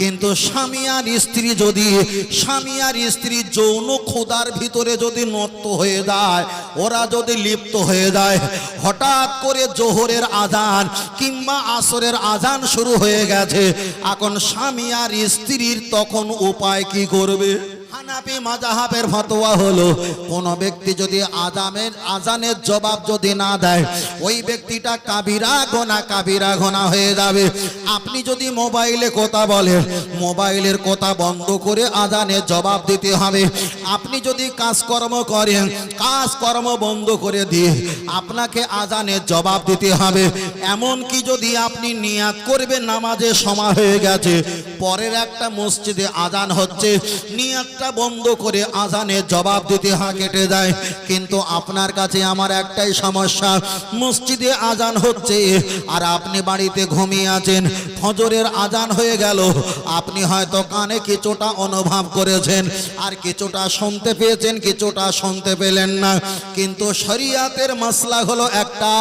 কিন্তু স্বামী আর স্ত্রী যদি, স্বামী আর স্ত্রী যৌন ক্ষুদার ভিতরে যদি নত হয়ে যায়, ওরা যদি লিপ্ত হয়ে যায়, হঠাৎ করে জোহরের আজান কিংবা আসরের আজান শুরু হয়ে গেছে, এখন স্বামী আর স্ত্রীর তখন উপায় কি করবে? হানাপি মাজাহাবের ফতোয়া হলো, কোন ব্যক্তি যদি আজামের আজানের জবাব যদি না দেয়, ওই ব্যক্তিটা কাবিরা গোনা কাবিরা গোনা হয়ে যাবে। আপনি যদি মোবাইলে কথা বলেন, মোবাইলের কথা বন্ধ করে আজানের জবাব দিতে হবে। আপনি যদি কাজকর্ম করেন, কাজকর্ম বন্ধ করে দিয়ে আপনাকে আজানের জবাব দিতে হবে। এমন কি যদি আপনি নিয়াত করবেন, নামাজের সময় হয়ে গেছে, পরের একটা মসজিদে আজান হচ্ছে, নিয়াতটা বন্ধ করে আজানের জবাব দিতে হা কেটে যায় কিন্তু আপনার কাছে আমার একটাই সমস্যা, মসজিদে আজান হচ্ছে আর আপনি বাড়িতে ঘুমিয়ে আছেন, ফজরের আজান হয়ে গেল। আপনি হয়তো কানে কিছুটা অনুভব করেছেন আর কিছুটা শুনতে পেয়েছেন, কিছুটা শুনতে পেলেন না। কিন্তু শরিয়াতের মশলা হলো একটা,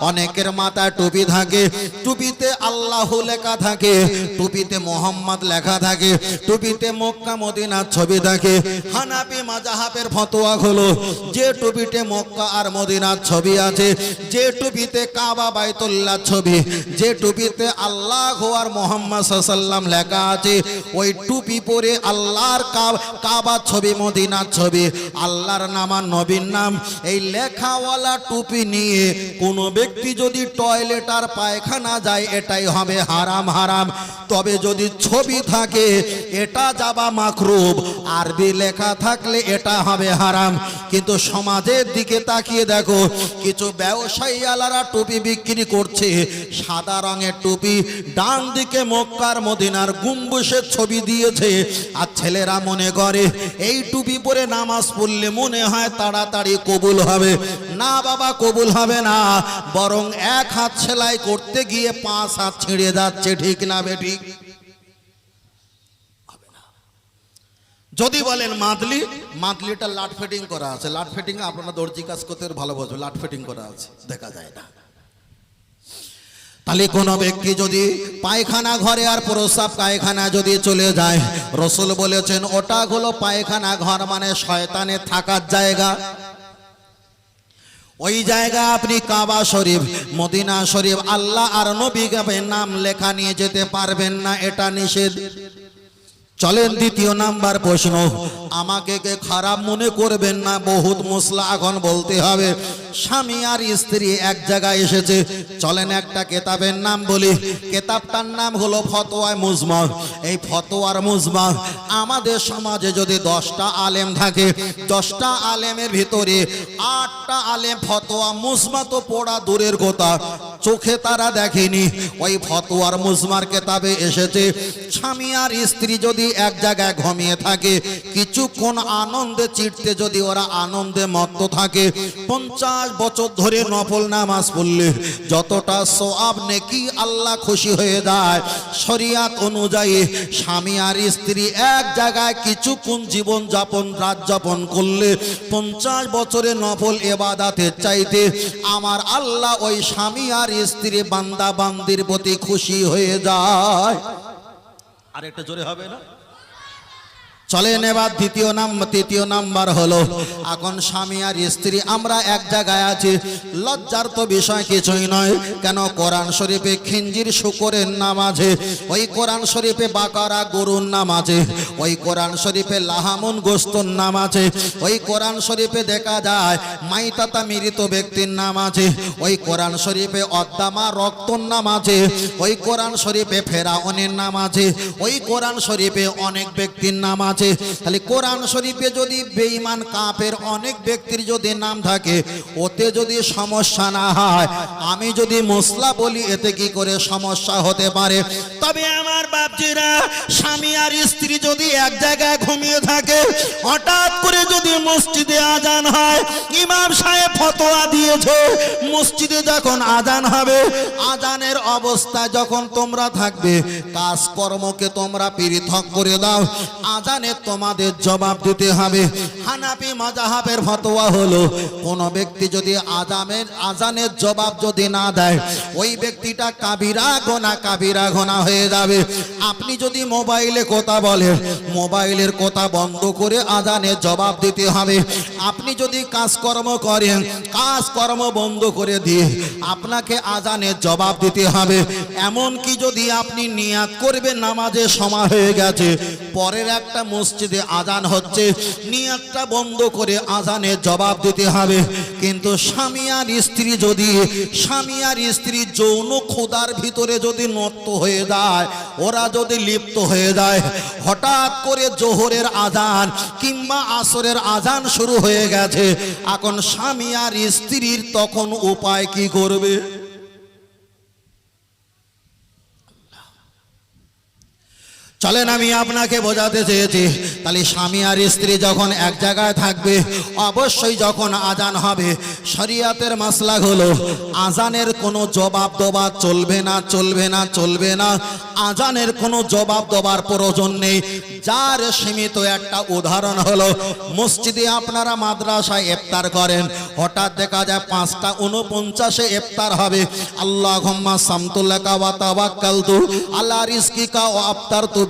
অনেকের মাথায় টুপি থাকে, টুপিতে আল্লাহ লেখা থাকে, টুপিতে মোহাম্মদ লেখা থাকে, টুপিতে মক্কা মদিনার ছবি থাকে হানাপি মাজাহাবের ফতোয়া হলো, যে টুপিতে মক্কা আর মদিনার ছবি আছে, যে টুপিতে কাবা বাইতুল্লাহ ছবি, যে টুপিতে আল্লাহ আর মোহাম্মদ সাল্লাম লেখা আছে, ওই টুপি পরে আল্লাহর কাবা ছবি, মদিনার ছবি, আল্লাহর নাম আর নবীর নাম। এই লেখাওয়ালা টুপি নিয়ে কোনো ব্যক্তি যদি টয়লেট আর পায়খানা যায়, এটাই হবে হারাম হারাম। তবে যদি ছবি থাকে, এটা যাবা মাকরুব। আরবি লেখা থাকলে এটা হবে হারাম। কিন্তু সমাজের দিকে তাকিয়ে দেখো, কিছু ব্যবসায়ী আলারা টুপি বিক্রি করছে। সাদা রঙের টুপি ডান দিকে মক্কার মদিনার গুম্বুসের ছবি দিয়েছে। আর ছেলেরা মনে করে, এই টুপি পরে নামাজ পড়লে মনে হয় তাড়াতাড়ি কবুল হবে। না বাবা, কবুল হবে না। বরং এক হাত সেলাই করতে গিয়ে পাঁচ হাত ছিঁড়ে যাচ্ছে, ঠিক না বেঠিক যদি বলেন মাদলি, মাদলিটা লাট ফিটিং করা আছে। লাট ফিটিং আপনারা দর্জি কাজ করতে ভালো বোঝো, লাট ফিটিং করা আছে, দেখা যায় না। তাহলে কোনো ব্যক্তি যদি পায়খানা ঘরে আর প্রস্রাব পায়খানা যদি চলে যায়, রসুল বলেছেন, ওটা হলো পায়খানা ঘর মানে শয়তানে থাকার জায়গা। ওই জায়গা আপনি কাবা শরীফ, মদিনা শরীফ, আল্লাহ আর নবী নাম লেখা নিয়ে যেতে পারবেন না, এটা নিষেধ। চলেন দ্বিতীয় নাম্বার প্রশ্ন। আমাকে কে খারাপ মনে করবেন না? বহুত মশলা এখন বলতে হবে। স্বামী আর স্ত্রী এক জায়গায় এসেছে। চলেন একটা কেতাবের নাম বলি। কেতাবটার নাম হলো ফতোয়া মুজমা এই ফতোয়ার মুজমা আমাদের সমাজে যদি দশটা আলেম থাকে, দশটা আলেমের ভিতরে আটটা আলেম ফতোয়া মুজমা তো পড়া দূরের কথা। চোখে তারা দেখেনি, ওই ফতোয়ার মুজমার কেতাবে এসেছে। স্বামী আর স্ত্রী যদি এক জায়গায় ঘুমিয়ে থাকে, কিছুক্ষণ আনন্দে চিটতে যদি ওরা আনন্দে মত্ত থাকে, পঞ্চাশ বছর ধরে নফল নামাজ পড়লে যতটা সোয়াব নেকি আল্লাহ খুশি হয়ে যায়। শরিয়াত অনুযায়ী স্বামী আর স্ত্রী এক জায়গায় কিছুক্ষণ জীবন যাপন রাত যাপন করলে পঞ্চাশ বছরে নফল এবাদাতের চাইতে আমার আল্লাহ ওই স্বামী আর স্ত্রী বান্দা বান্দির প্রতি খুশি হয়ে যায়। আর একটা জোরে হবে না? চলেন এবার দ্বিতীয় নাম, তৃতীয় নাম্বার হলো, এখন স্বামী আর স্ত্রী, আমরা এক জায়গায় আছি। লজ্জার তো বিষয় কিছুই নয়, কেন কোরআন শরীফে খিঞ্জির শুকরের নাম আছে? ওই কোরআন শরীফে বাকারা গরুর নাম আছে, ওই কোরআন শরীফে লাহামুন গোস্তর নাম আছে, ওই কোরআন শরীফে দেখা যায় মাইতাতা মৃত ব্যক্তির নাম আছে, ওই কোরআন শরীফে অদ্দামা রক্তর নাম আছে, ওই কোরআন শরীফে ফেরাউনের নাম আছে, ওই কোরআন শরীফে অনেক ব্যক্তির নাম আছে। তাহলে কোরআন শরীফে যদি বেঈমান কাপের অনেক ব্যক্তির যদি নাম থাকে, ওতে যদি সমস্যা না হয়, আমি যদি মশলা বলি, এতে কি করে সমস্যা হতে পারে? তবে আমার বাপজিরা, স্বামী আর স্ত্রী যদি এক জায়গায় ঘুমিয়ে থাকে, হঠাৎ করে যদি মসজিদে আজান হয়, ইমাম সাহেব ফতোয়া দিয়েছে, মসজিদে যখন আজান হবে, আজানের অবস্থায় যখন তোমরা থাকবে, কাজকর্মকে তোমরা পৃথক করে দাও। আজানের তোমাদের জবাব দিতে হবে। হানাপি মাজাহাবের ফতোয়া হলো, কোন ব্যক্তি যদি আজামের আজানের জবাব যদি না দেয়, ওই ব্যক্তিটা কাবিরা গোনা কাবিরা গোনা হয়ে যাবে। আপনি যদি মোবাইলে কথা বলেন, মোবাইলের কথা বন্ধ করে আজানের জবাব দিতে হবে। আপনি যদি কাজকর্ম করেন, কাজকর্ম বন্ধ করে দিয়ে আপনাকে আজানের জবাব দিতে হবে। এমন কি যদি আপনি নিয়াত করবেন নামাজে সময় হয়ে গেছে, পরের একটা মসজিদে আজান হচ্ছে, নিয়াতটা বন্ধ করে আজানের জবাব দিতে হবে। কিন্তু স্বামী আর স্ত্রী যদি, স্বামী আর স্ত্রী যৌন ক্ষুদার ভিতরে যদি নষ্ট হয়ে যায়, ওরা যদি লিপ্ত হয়ে যায়, হঠাৎ করে জোহরের আজান কিংবা আসরের আজান শুরু হয়ে গেছে, এখন স্বামী আর স্ত্রীর তখন উপায় কি করবে? চলেন, আমি আপনাকে বোঝাতে চেয়েছি। তাহলে স্বামী আর স্ত্রী যখন এক জায়গায় থাকবে, অবশ্যই যখন আজান হবে, শরিয়াতের মাসলা হলো আজানের কোনো জবাব দেওয়া চলবে না চলবে না চলবে না। আজানের কোনো জবাব দেওয়ার প্রয়োজন নেই। যার সীমিত একটা উদাহরণ হলো, মসজিদে আপনারা মাদ্রাসায় ইফতার করেন, হঠাৎ দেখা যায় পাঁচটা উনপঞ্চাশে ইফতার হবে। আল্লাহ ঘম্মা সামতুল্লাকা ওয়া তাওয়াক্কালতু আল্লাহ রিজকিকা ও আফতার তু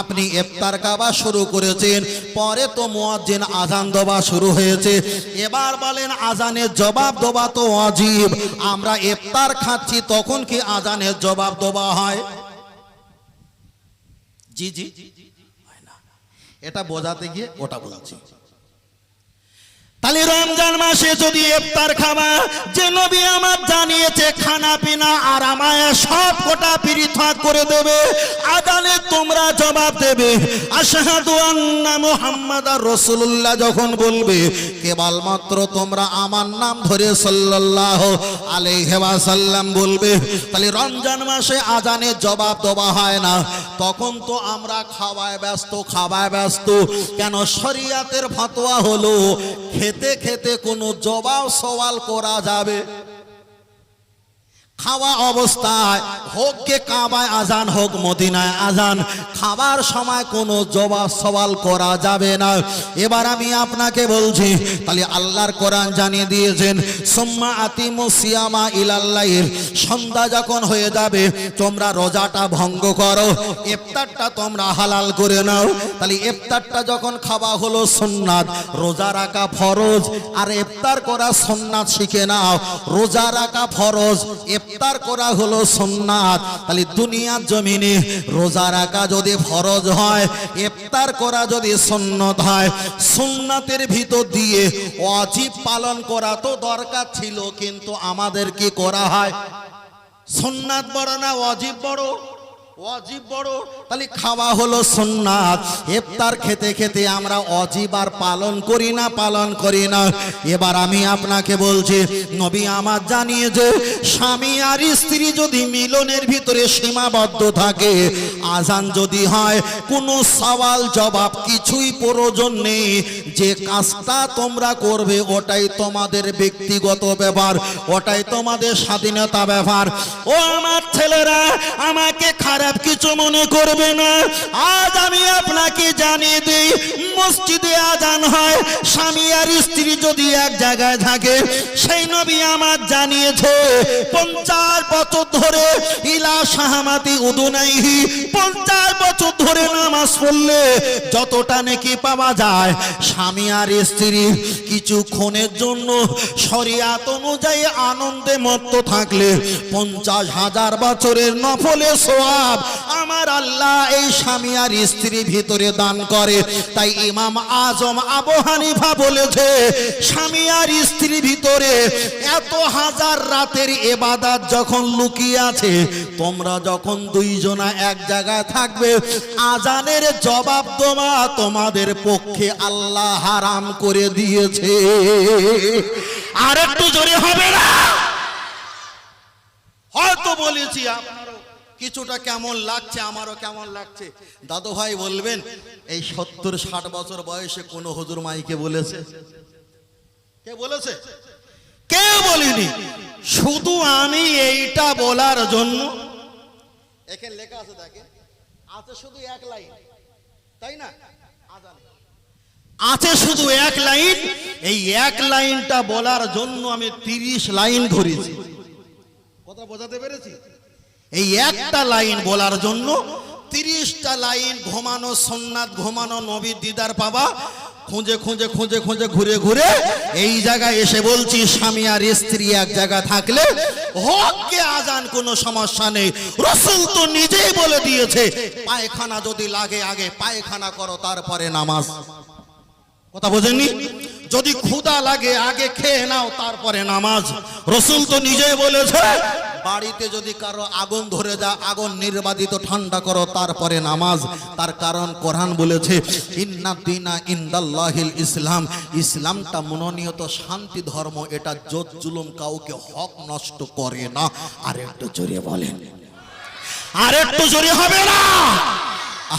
আপনি ইফতার খাওয়া শুরু করেছেন, পরে তো মুয়াজ্জিন আজান দেওয়া শুরু হয়েছে। এবার বলেন আজানের জবাব দেওয়া তো অজীব। আমরা ইফতার খাচ্ছি, তখন কি আজানের জবাব দেওয়া হয়? জি জি। হয় না। এটা বোঝাতে গিয়ে ওটা বলছি তাহলে রমজান মাসে যদি ইফতার খাওয়া যে নবী আমার জানিয়েছে, খানা, পিনা আর আমায় সব কোটা পৃথক করে দেবে আদানে তোমরা জবাব দেবে, আশহাদু আন্না মুহাম্মাদার রাসূলুল্লাহ যখন বলবে, কেবলমাত্র তোমরা আমার নাম ধরে সাল্লাল্লাহু আলাইহি ওয়াসাল্লাম বলবে। তাহলে রমজান মাসে আজানের জবাব দেওয়া হয় না। তখন তো আমরা খাওয়ায় ব্যস্ত খাওয়ায় ব্যস্ত, কেন শরিয়াতের ফতোয়া হলো খেতে খেতে কোনো জবাব সওয়াল করা যাবে। খাওয়া অবস্থায় হোক কে কাবায় আজান, হোক মদিনায় আজান, খাবার সময় কোনো জবাব সওয়াল করা যাবে না। এবার আমি আপনাকে বলছি, তাহলে আল্লাহর কোরআন জানিয়ে দিয়েছেন, সোম্মা আতিমু সিয়ামা ইলাল্লাহির সন্ধ্যা যখন হয়ে যাবে, তোমরা রোজাটা ভঙ্গ করো, ইফতারটা তোমরা হালাল করে নাও। তাহলে ইফতারটা যখন খাওয়া হলো সুন্নাত, রোজা রাখা ফরজ, আর ইফতার করা সুন্নাত শিখে নাও। রোজা রাখা ফরজ করা হলো সুন্নাত তাহলে দুনিয়ার জমিনে রোজা রাখা যদি ফরজ হয়, ইফতার করা যদি সুন্নত হয়, সুন্নাতের ভিতর দিয়ে অজীব পালন করা তো দরকার ছিল, কিন্তু আমাদের কি করা হয়? সুন্নাত বড় না অজীব বড়? অজীব বড়। তাহলে খাওয়া হলো সুন্নাত ইফতার খেতে খেতে আমরা অজীব আর পালন করি না, পালন করি না। এবার আমি আপনাকে বলছি, নবী আমার জানিয়ে যে, স্বামী আর স্ত্রী যদি মিলনের ভিতরে সীমাবদ্ধ থাকে, আজান যদি হয়, কোনো সওয়াল জবাব কিছুই প্রয়োজন নেই। যে কাজটা তোমরা করবে, ওটাই তোমাদের ব্যক্তিগত ব্যাপার ওটাই তোমাদের স্বাধীনতা ব্যাপার ও আমার ছেলেরা, আমাকে খারাপ কিছু মনে করবে না। আজ আমি আপনাকে জানিয়ে দিই মসজিদে আজান হয়, স্বামী আর স্ত্রী যদি এক জায়গায় থাকে, সেই নবী আমার জানিয়েছে, পঞ্চাশ বছর ধরে ইলা সাহামাতি উদুনাইহি, পঞ্চাশ বছর ধরে নামাজ পড়লে যতটা নাকি পাওয়া যায়, স্বামী আর স্ত্রী কিছুক্ষণের জন্য শরিয়াত অনুযায়ী আনন্দে মত্ত থাকলে পঞ্চাশ হাজার বছরের নফলে সোয়াব আমার আল্লাহ এই স্বামী আর স্ত্রী ভিতরে দান করে। তাই ইমাম আজম আবু হানিফা বলেছে, স্বামী আর স্ত্রী ভিতরে এত হাজার রাতের এবাদাত যখন লুকিয়ে আছে, তোমরা যখন দুইজনা এক জায়গায় থাকবে, আজানের জবাব তোমা তোমাদের পক্ষে আল্লাহ হারাম করে দিয়েছে। আর একটু জোরে হবে না? হয়তো বলেছি আপনারও কিছুটা কেমন লাগছে, আমারও কেমন লাগছে। দাদু ভাই বলবেন, এই সত্তর ষাট বছর বয়সে কোন হুজুর মাইকে বলেছে? কে বলেছে? কে বলিনি? শুধু আমি এইটা বলার জন্য। এখানে লেখা আছে দেখেন, আছে শুধু এক লাইন, তাই না? আছে শুধু এক লাইন, এই এক লাইনটা বলার জন্য আমি তিরিশ লাইন ধরেছি। কথা বোঝাতে পেরেছি? এই একটা লাইন বলার জন্য তিরিশটা লাইন, ঘুমানো সোননাথ ঘুমানো নবী দিদার পাবা খুঁজে খুঁজে খুঁজে খুঁজে, ঘুরে ঘুরে এই জায়গায় এসে বলছি, স্বামী আর স্ত্রী এক জায়গা থাকলে হককে আজান কোনো সমস্যা নেই। রসুল তো নিজেই বলে দিয়েছে, পায়খানা যদি লাগে আগে পায়খানা করো, তারপরে নামাজ। কথা বোঝেননি? যদি ক্ষুদা লাগে, আগে খেয়ে নাও, তারপরে নামাজ। রসুল তো নিজেই বলেছে বাড়িতে যদি কারও আগুন ধরে যা আগুন নির্বাদিত ঠান্ডা করো, তারপরে নামাজ। তার কারণ কোরআন বলেছে ইন্নাদিনা ইন্দাল্লাহিল ইসলাম। ইসলামটা মনোনীয়ত শান্তি ধর্ম, এটা জোর জুলুম কাউকে হক নষ্ট করে না। আর একটু জোরে বলেন। আর একটু জোরে হবে না!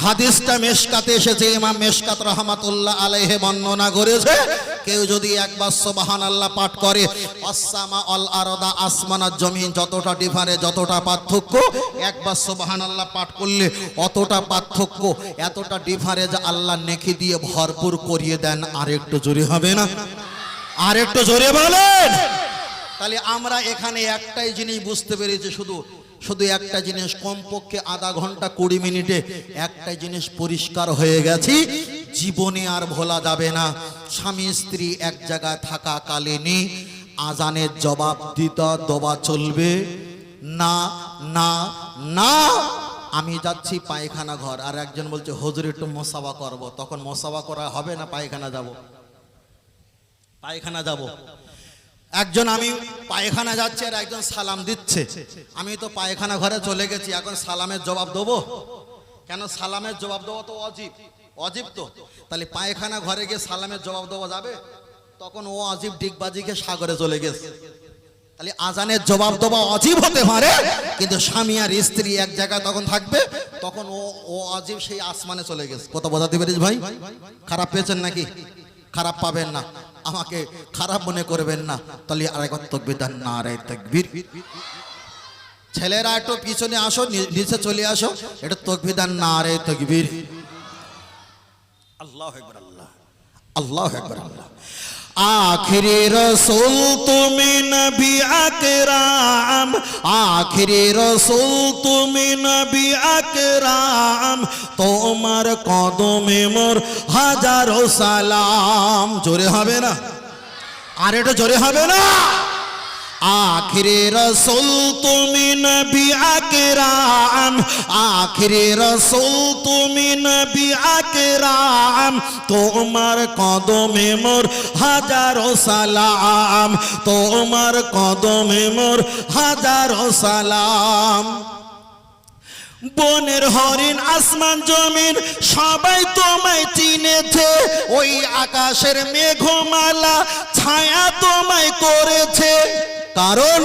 হাদিসটা মেশকাতে এসেছে, ইমাম মেশকাত রহমাতুল্লাহ আলাইহে বর্ণনা করেছে, কেউ যদি একবার সুবহান আল্লাহ পাঠ করে আসামা অল আরদা আসমান আর জমিন, যতটা ডিফারে যতটা পার্থক্য, একবার সুবহান আল্লাহ পাঠ করলে অতটা পার্থক্য, এতটা ডিফারেন্স আল্লাহ নেকি দিয়ে ভরপুর করিয়ে দেন, আর একটু জোরে হবে না? আর একটু জোরে বলেন! তাহলে আমরা এখানে একটাই জিনিস বুঝতে পেরেছি শুধু শুধু একটা জিনিস, কমপক্ষে আধা ঘণ্টা কুড়ি মিনিটে একটা জিনিস পরিষ্কার হয়ে গেছি, জীবনে আর ভোলা যাবে না। স্বামী স্ত্রী এক জায়গায় থাকা কালীনই আজানের জবাব দিতে দবা চলবে। না না না, আমি যাচ্ছি পায়খানা ঘর। আর একজন বলছে, হজুর, একটু মশাবা করব। তখন মশাবা করা হবে না পায়খানা যাব? পায়খানা যাব। একজন আমি পায়খানা যাচ্ছি আর একজন সালাম দিচ্ছে। আমি তো পায়খানা ঘরে চলে গেছি, এখন সালামের জবাব দেবো? কেন সালামের জবাব দেওয়া তো অজীব। অজীব তো। তাহলে পায়খানা ঘরে গিয়ে সালামের জবাব দেওয়া যাবে? তখন ও অজীব ডিগবাজিকে সাগরে চলে গেছে। তাহলে আজানের জবাব দেওয়া অজীব হতে পারে, কিন্তু স্বামী আর স্ত্রী এক জায়গায় তখন থাকবে, তখন ও ও অজীব সেই আসমানে চলে গেছে। কত বোঝাতে পেরেছ ভাই? খারাপ পেয়েছেন নাকি? খারাপ পাবেন না। আমাকে খারাপ মনে করবেন না। তাহলে আরেকবার তকবির দেন না আরে তকবির। ছেলেরা একটু পিছনে আসো নিচে চলে আসো। এটা তকবির দেন না রে তকবির। আল্লাহ একবার আল্লাহ। আল্লাহ একবার আল্লাহ। আখিরি রসুল তুমি নবী আকরাম, আখিরি রসুল তুমি নবী আকরাম, তোমার কদমে মোর হাজারো সালাম। জোরে হবে না? আর এটা জোরে হবে না? আখিরে রসুল তুমি নবী আকরাম। আখিরে রসুল তুমি নবী আকরাম। তোমার কদমে মোর হাজারো সালাম। তোমার কদমে মোর হাজারো সালাম। বনের হরিণ, আসমান, জমিন, সবাই তোমায় চিনেছে। ওই আকাশের মেঘমালা ছায়া তোমায় করেছে। কারণ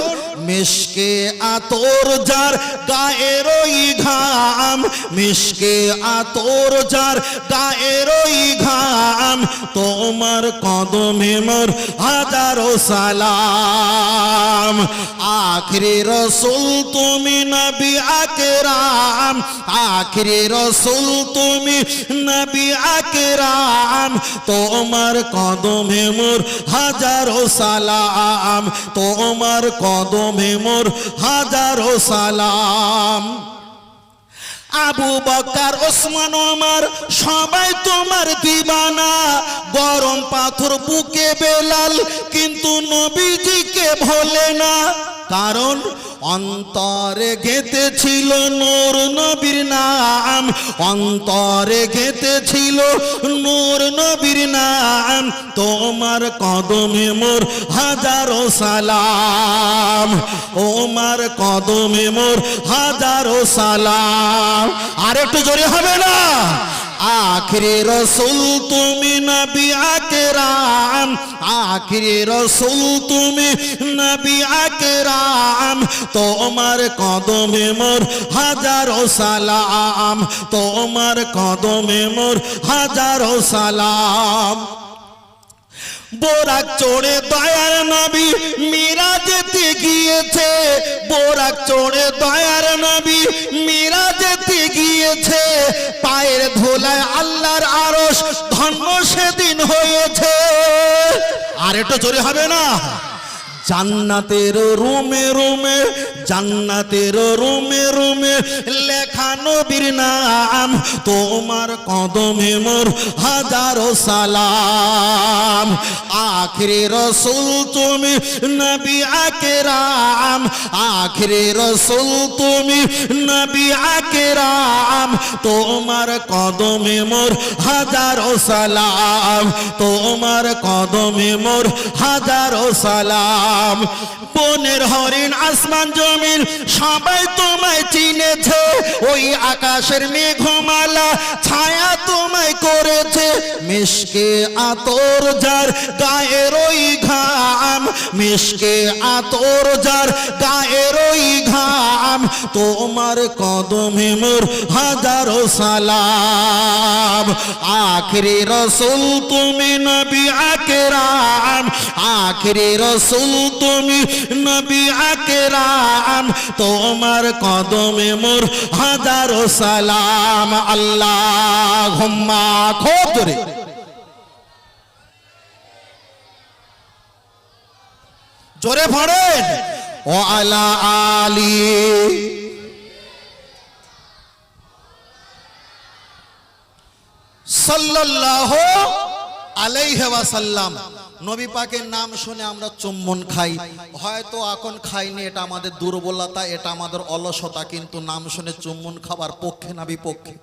মিশকে আতর যার গায়ের ওই ঘাম, মিশকে আতর যার গায়ের ওই ঘাম, তোমার কদমে মোর হাজারো সালাম। আখরি রসুল, তুমি নবী আকরাম, আখরি রসুল তুমি নবী আকরাম, তোমার কদমে মোর হাজারো সালাম, তোমার কদমে মোর হাজারো সালাম। আবু বকার, ওসমান, ওমর, সবাই তোমার দিবানা, গরম পাথর বুকে বেলাল, কিন্তু নবীজিকে ভোলে না। কারণ অন্তরে গেঁথেছিল নূর নবীর নাম। অন্তরে গেঁথেছিল নূর নবীর নাম। তোমার কদমে মোর হাজারো সালাম। ওমার কদমে মোর হাজারো সালাম। আর একটু জোরে হবে না? আখরি রসুল তুমি নবী আকরাম। আখরি রসুল তুমি নবী আকরাম। তোমার কদমে মোর হাজারো সালাম। তোমার কদমে মোর হাজারো সালাম। বোরাক চড়ে দয়ার নবী মীরা যেতে গিয়েছে, বোরাক চড়ে দয়ার নবী মিরাজেতে গিয়েছে। পায়ের ধোলায় আল্লাহর আরস ধন্য সেদিন হয়েছে। আর এটা জোরে হবে না? জান্নাতের রুমে রুমে, জান্নাতের রুমে রুমে লেখা নবীর নাম, তোমার কদমে মোর হাজারো সালাম। আখরে রসুল তুমি নবী আকেরাম, আখরে রসুল তুমি নবী আকেরাম, তোমার কদমে মোর হাজারো সালাম, তোমার কদমে মোর হাজারো সালাম। বনের হরিণ, আসমান, জমিন, সবাই তোমায় চিনেছে। ওই আকাশের মেঘমালা ছায়া তোমায় করেছে। মিশকে আতর যার গায়ের ওই ঘাম, মিশকে আতর যার গায়ের ওই ঘাম। তোমার কদমে মোর হাজারো সালাম। আখরি রসুল তুমি নবী আকেরাম। আখরি রসুল তুমি নবী আকেরাম, তোমার কদমে মোর হাজারো সালাম। আল্লাহ খুব জোরে জোরে ও আলা আলী। সাল্লাল্লাহু আলাইহি ওয়াসাল্লাম। নবী পাকের নাম শুনে আমরা চুম্বন খাই। হয়তো এখন খাইনি, এটা আমাদের দুর্বলতা, এটা আমাদের অলসতা, কিন্তু নাম শুনে চুম্বন খাবার পক্ষে না বিপক্ষে।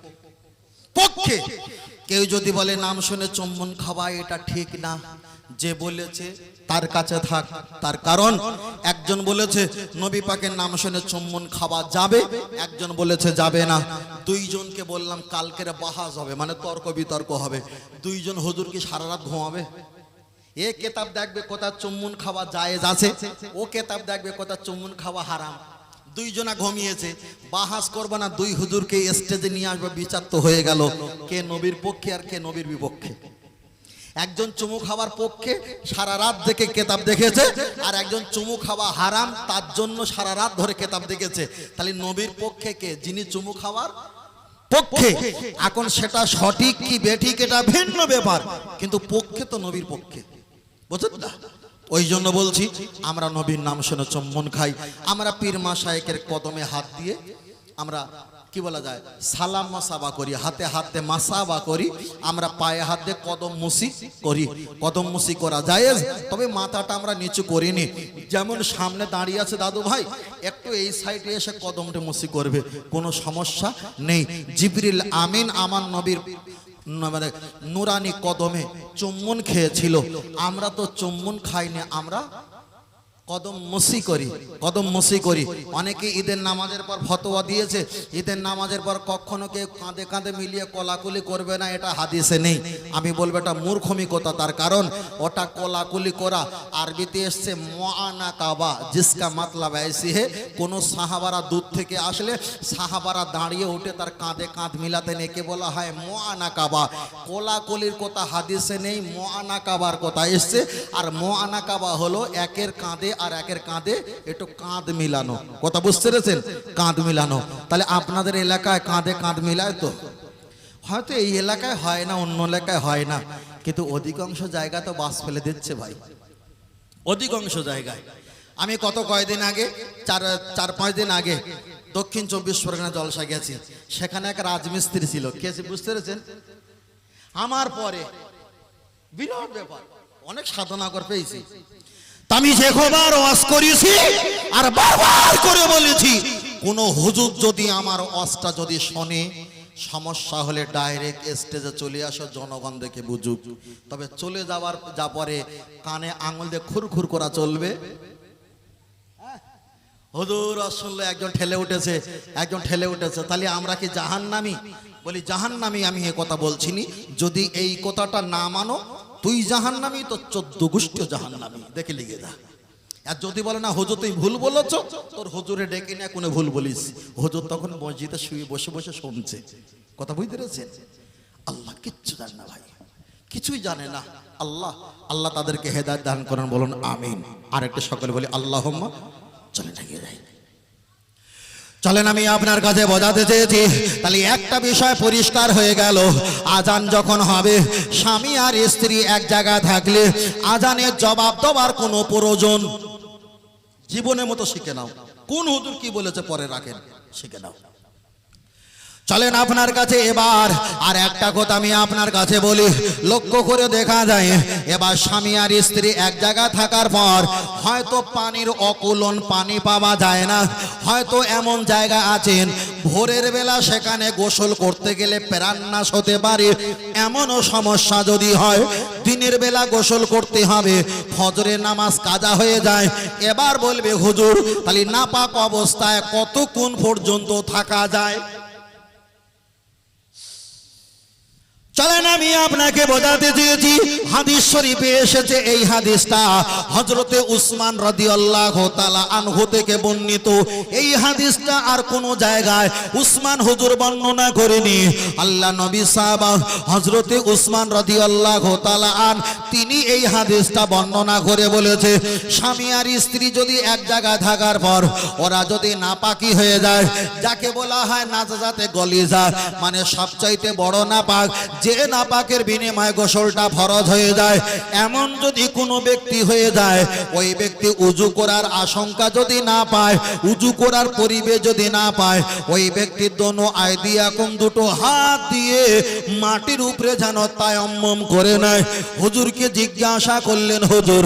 পক্ষে! কেউ যদি বলে নাম শুনে চুম্বন খাওয়া এটা ঠিক না, যে বলেছে তার কাছে থাক। তার কারণ, একজন বলেছে নবী পাকের নাম শুনে চুম্বন খাওয়া যাবে, একজন বলেছে যাবে না। দুইজনকে বললাম কালকের বাহাজ হবে মানে তর্ক বিতর্ক হবে। দুইজন হুজুর কি সারা রাত ঘুমাবে? এ কেতাব দেখবে কোথা চুম্বন খাওয়া জায়েজ আছে ও কেতাব দেখবে কোথা চুম্বন খাওয়া হারাম। দুইজনা ঘুমিয়েছে বাহাস করবে না দুই হুজুরকে স্টেজে নিয়ে আসবে বিচার তো হয়ে গেল। কে নবীর পক্ষে আর কে নবীর বিপক্ষে। একজন চুমু খাওয়ার পক্ষে সারা রাত দেখে কেতাব দেখেছে আর একজন চুমু খাওয়া হারাম তার জন্য সারা রাত ধরে কেতাব দেখেছে। তাহলে নবীর পক্ষে কে? যিনি চুমু খাওয়ার পক্ষে। এখন সেটা সঠিক কি বেঠিক এটা ভিন্ন ব্যাপার। কিন্তু পক্ষে তো নবীর পক্ষে। না? ওই জন্য বলছি, আমরা নবীর নাম শুনে চম্মন খাই। আমরা পীর মাসায়েকের কদমে হাত দিয়ে আমরা, কি বলা যায়, সালাম মাসাবা করি, হাতে হাতে মাসাবা করি, আমরা পায়ে হাতে কদম মুসি করি। কদম মুসি করা যায় তবে মাথাটা আমরা নিচু করিনি। যেমন সামনে দাঁড়িয়ে আছে দাদু ভাই, একটু এই সাইডে এসে কদমটা মুসি করবে, কোনো সমস্যা নেই। জিবরিল আমিন আমার নবীর মানে নুরানি কদমে চুম্বন খেয়েছিল। আমরা তো চুম্বন খাইনি আমরা কদম মসি করি, কদম মসি করি। অনেকে ঈদের নামাজের পর ফতোয়া দিয়েছে। ঈদের নামাজের পর কখনো কেউ কাঁধে কাঁধে মিলিয়ে কলাকুলি করবে না, এটা হাদিসে নেই। আমি বলব এটা মূর্খমিকতা, তার কারণ ওটা কলাকুলি করা। আরবিতে এসছে, মোয়ানা কাবা জিসকা মাতলাব আইসি হে। কোনো সাহাবারা দূর থেকে আসলে সাহাবারা দাঁড়িয়ে উঠে তার কাঁধে কাঁধ মিলাতে নেকে বলা হয়, মোয়ানা কাবা কলাকলির কথা হাদিসে নেই, মোয়ানা কাবার কথা এসছে। আর মোয়ানা কাবা হলো একের কাঁধে আর একের কাঁধে একটু কাঁধ মিলানো। কথা বুঝতে পেরেছেন? কাঁধ মিলানো। তাহলে আপনাদের এলাকায় কাঁধে কাঁধ মিলায় তো? হয়তো এই এলাকায় হয় না, অন্য এলাকায় হয় না। কিন্তু অধিকাংশ জায়গা তো বাস ফেলে দিচ্ছে ভাই। অধিকাংশ জায়গায়। আমি কত কয়দিন আগে, চার চার, পাঁচ দিন আগে দক্ষিণ চব্বিশ পরগনা জলসা গেছি। সেখানে এক রাজমিস্ত্রি ছিল। কে বুঝতে পেরেছেন? আমার পরে। বিরাট ব্যাপার। অনেক সাধনা করে পেয়েছি। আমি যে খবর ওয়াজ করেছি আর বারবার করে বলেছি, কোন হুজুর যদি আমার ওয়াজটা যদি শোনে, সমস্যা হলে ডাইরেক্ট স্টেজে চলে আসো, জনগণ দেখে বুঝুক। তবে চলে যাওয়ার, যা পরে কানে আঙুল দিয়ে খুরখুর করা চলবে। হুজুর, আসলে একজন ঠেলে উঠেছে, একজন ঠেলে উঠেছে। তাহলে আমরা কি জাহান্নামি? বলি, জাহান্নামি আমি এ কথা বলছিনি যদি এই কথাটা না মানো তুই জাহান্নামি, তো চোদ্দ গোষ্ঠী জাহান্নামি। দেখে লিখে যা আর যদি বলে, না, হুজুর তুই ভুল বলেছ, তোর হুজুরে ডেকে না কোনো ভুল বলিস? হুজুর তখন মসজিদে শুয়ে বসে বসে শুনছে। কথা বুঝতে পেরেছেন? আল্লাহ কিচ্ছু জানে না ভাই। কিছুই জানে না। আল্লাহ আল্লাহ তাদেরকে হেদায়ত দান করেন বলুন, আমিন। আর একটা সকলে বলি আল্লাহ চলে এগিয়ে যাই। চলেন আমি আপনার কাছে বোঝাতে চেয়েছি। তাহলে একটা বিষয় পরিষ্কার হয়ে গেল। আজান যখন হবে, স্বামী আর স্ত্রী এক জায়গায় থাকলে আজানের জবাব দেওয়ার কোনো প্রয়োজন। জীবনের মতো শিখে নাও। কোন হুজুর কি বলেছে পরে রাখেন, শিখে নাও। চলেন আপনার কাছে এবার। আর একটা কথা আমি আপনার কাছে বলি, লক্ষ্য করে দেখা যায়, এবার স্বামী আর স্ত্রী এক জায়গা থাকার পর হয়তো পানির অকুলন পানি পাওয়া যায় না। হয়তো এমন জায়গা আছেন, ভোরের বেলা সেখানে গোসল করতে গেলে প্রাণনাশ হতে পারে, এমনও সমস্যা যদি হয়, দিনের বেলা গোসল করতে হবে, ফজরের নামাজ কাজা হয়ে যায়। এবার বলবে, হুজুর, তাহলে নাপাক অবস্থায় কতক্ষণ পর্যন্ত থাকা যায়? চলেন আমি আপনাকে বোঝাতে চেয়েছি, হাদিস শরীফে এসেছে এই হাদিসটা। হজরতে উসমান রাদিয়াল্লাহু তাআলা আনহু থেকে বর্ণিত। এই হাদিসটা আর কোনো জায়গায় উসমান হুজুর বর্ণনা করেনি। আল্লাহ নবী সাহাবা হজরতে উসমান রাদিয়াল্লাহু তাআলা আন, তিনি এই হাদিসটা বর্ণনা করে বলেছে, স্বামী আর স্ত্রী যদি এক জায়গায় থাকার পর ওরা যদি নাপাকি হয়ে যায়, যাকে বলা হয় নাজাতে গলিজা মানে সবচাইতে বড় নাপাক যে নাপাকের বিনিময়ে গোসলটা ফরজ হয়ে যায়, এমন যদি কোনো ব্যক্তি হয়ে যায়, ওই ব্যক্তি উজু করার আশঙ্কা যদি না পায়, উজু করার পরিবেশ যদি না পায়, ওই ব্যক্তির দোনো আইদিয়াকুম দুটো হাত দিয়ে মাটির উপরে যেন তায়ম্মম করে নেয়। হুজুরকে জিজ্ঞাসা করলেন, হুজুর,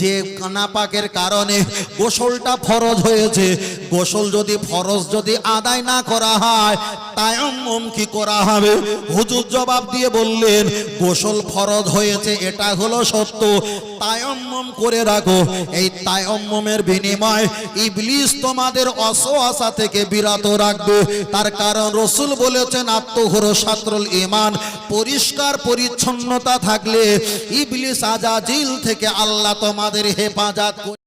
যে নাপাকের কারণে গোসলটা ফরজ হয়েছে, গোসল যদি ফরজ যদি আদায় না করা হয়, তায়ম্মম কি করা হবে? হুজুর জবাব দিয়ে বললেন, গোসল ফরজ হয়েছে, এটা হলো সত্য। তায়ম্মম করে রাখো। এই তায়ম্মমের বিনিময় ইবলিস তোমাদের অসহাসা থেকে বিরত রাখবে। তার কারণ রসুল বলেছেন, আত্মহর সাত্রুল ইমান পরিষ্কার পরিচ্ছন্নতা থাকলে ইবলিস আজাজিল থেকে আল্লাহ তোমাদের হেফাজত